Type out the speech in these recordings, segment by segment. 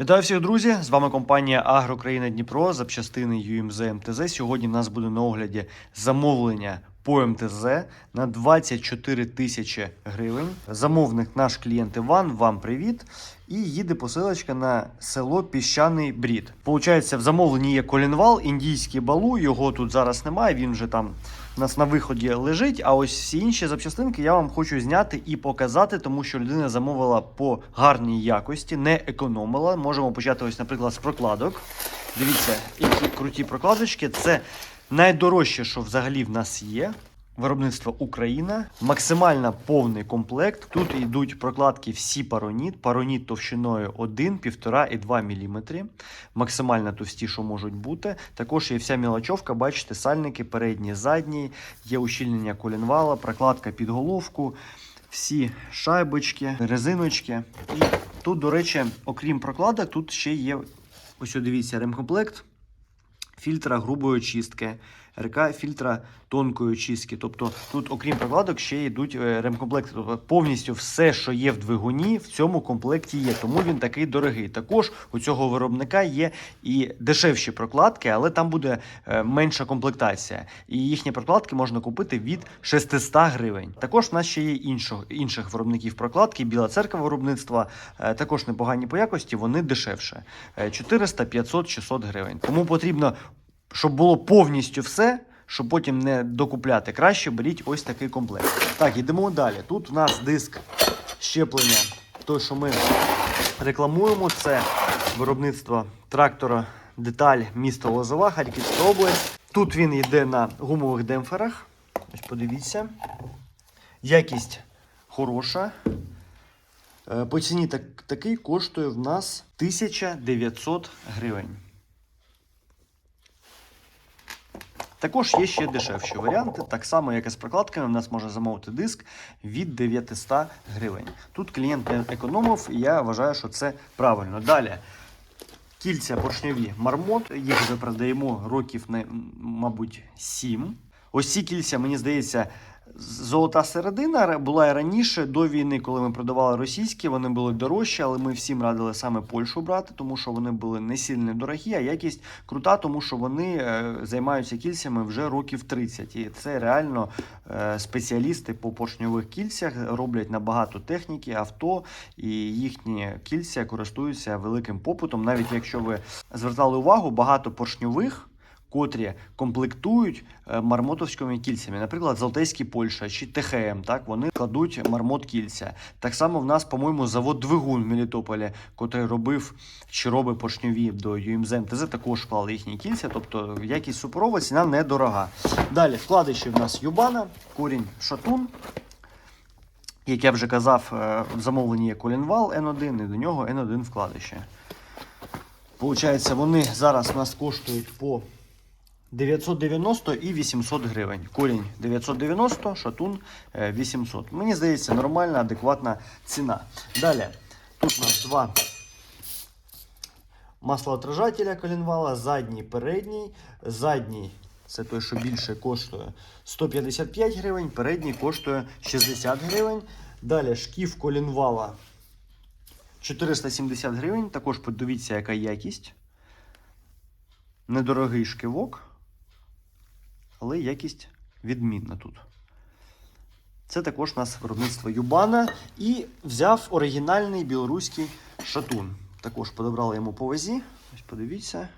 Вітаю всіх, друзі! З вами компанія Агрокраїна Дніпро, запчастини UMZ МТЗ. Сьогодні в нас буде на огляді замовлення по МТЗ на 24 тисячі гривень. Замовник наш клієнт Іван. Вам привіт. І їде посилочка на село Піщаний Брід. Получається, в замовленні є колінвал, індійський балу. Його тут зараз немає. Він вже там у нас на виході лежить. А ось всі інші запчастинки я вам хочу зняти і показати, тому що людина замовила по гарній якості, не економила. Можемо почати ось, наприклад, з прокладок. Дивіться, які круті прокладочки. Це найдорожче, що взагалі в нас є. Виробництво Україна, максимально повний комплект. Тут йдуть прокладки всі пароніт, пароніт товщиною 1, 1,5 і 2 мм. Максимально товсті, що можуть бути. Також є вся мілочовка, бачите, сальники, передні, задні, є ущільнення колінвала, прокладка під головку, всі шайбочки, резиночки. І тут, до речі, окрім прокладок, тут ще є ось дивіться, ремкомплект фільтра грубої очистки, РК фільтра тонкої очистки. Тобто тут, окрім прокладок, ще йдуть е, ремкомплекти. Тобто повністю все, що є в двигуні, в цьому комплекті є. Тому він такий дорогий. Також у цього виробника є і дешевші прокладки, але там буде е, менша комплектація. І їхні прокладки можна купити від 600 гривень. Також в нас ще є іншого, інших виробників прокладки. Біла церква виробництва е, також непогані по якості, вони дешевше. Е, 400, 500, 600 гривень. Тому потрібно щоб було повністю все, щоб потім не докупляти. Краще беріть ось такий комплект. Так, йдемо далі. Тут у нас диск щеплення, той, що ми рекламуємо, це виробництво трактора деталь міста Лозова, Харківська область. Тут він йде на гумових демпферах. Ось подивіться. Якість хороша. Е, По ціні так, такий коштує в нас 1900 гривень. Також є ще дешевші варіанти. Так само, як і з прокладками, в нас може замовити диск від 900 гривень. Тут клієнт не економив, і я вважаю, що це правильно. Далі. Кільця поршньові мармот, їх вже продаємо років, мабуть, 7. Ось ці кільця, мені здається, золота середина була і раніше до війни, коли ми продавали російські, вони були дорожчі, але ми всім радили саме Польщу брати, тому що вони були не сильно дорогі, а якість крута, тому що вони е, займаються кільцями вже років 30. І це реально е, спеціалісти по поршньових кільцях роблять набагато техніки, авто, і їхні кільця користуються великим попитом. Навіть якщо ви звертали увагу, багато поршньових котрі комплектують е, мармотовськими кільцями, наприклад, Залтейський Польща чи ТХМ, так вони кладуть мармот кільця. Так само в нас, по-моєму, завод Двигун в Мелітополі, котрий робив чи робить поршньові до UMZ МТЗ, також клали їхні кільця, тобто якість суперова, ціна недорога. Далі вкладиші в нас Юбана, корінь шатун. Як я вже казав, е, в замовленні є колінвал N1 і до нього N1 вкладище. Получається, вони зараз у нас коштують по 990 і 800 гривень. Корінь 990, шатун е, 800. Мені здається, нормальна, адекватна ціна. Далі, тут у нас два маслоотражателя колінвала, задній, передній. Задній, це той, що більше коштує 155 гривень, передній коштує 60 гривень. Далі шкіф колінвала 470 гривень. Також подивіться, яка якість. Недорогий шківок, але якість відмінна тут. Це також у нас виробництво Юбана. І взяв оригінальний білоруський шатун. Також подобрали йому по вазі. Ось подивіться.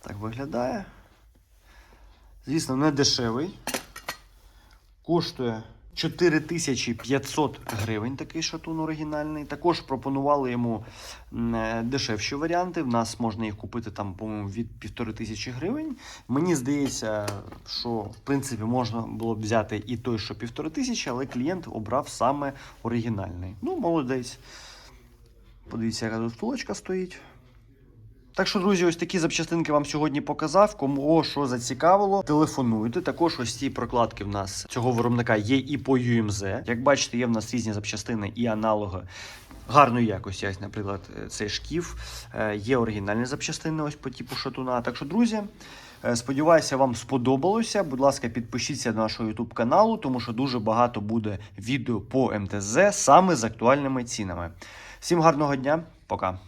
Так виглядає. Звісно, не дешевий. Коштує 4500 гривень такий шатун оригінальний. Також пропонували йому е, дешевші варіанти. В нас можна їх купити там, по-моєму, від 1500 гривень. Мені здається, що в принципі можна було б взяти і той, що 1500, але клієнт обрав саме оригінальний. Ну, молодець. Подивіться, яка тут втулочка стоїть. Так що, друзі, ось такі запчастинки вам сьогодні показав. Кому що зацікавило, телефонуйте. Також ось ці прокладки в нас цього виробника є і по UMZ. Як бачите, є в нас різні запчастини і аналоги. Гарної якості, як, наприклад, цей шкіф. Е, Є оригінальні запчастини ось по типу шатуна. Так що, друзі, Е, Сподіваюся, вам сподобалося. Будь ласка, підпишіться до нашого YouTube каналу, тому що дуже багато буде відео по МТЗ саме з актуальними цінами. Всім гарного дня, пока.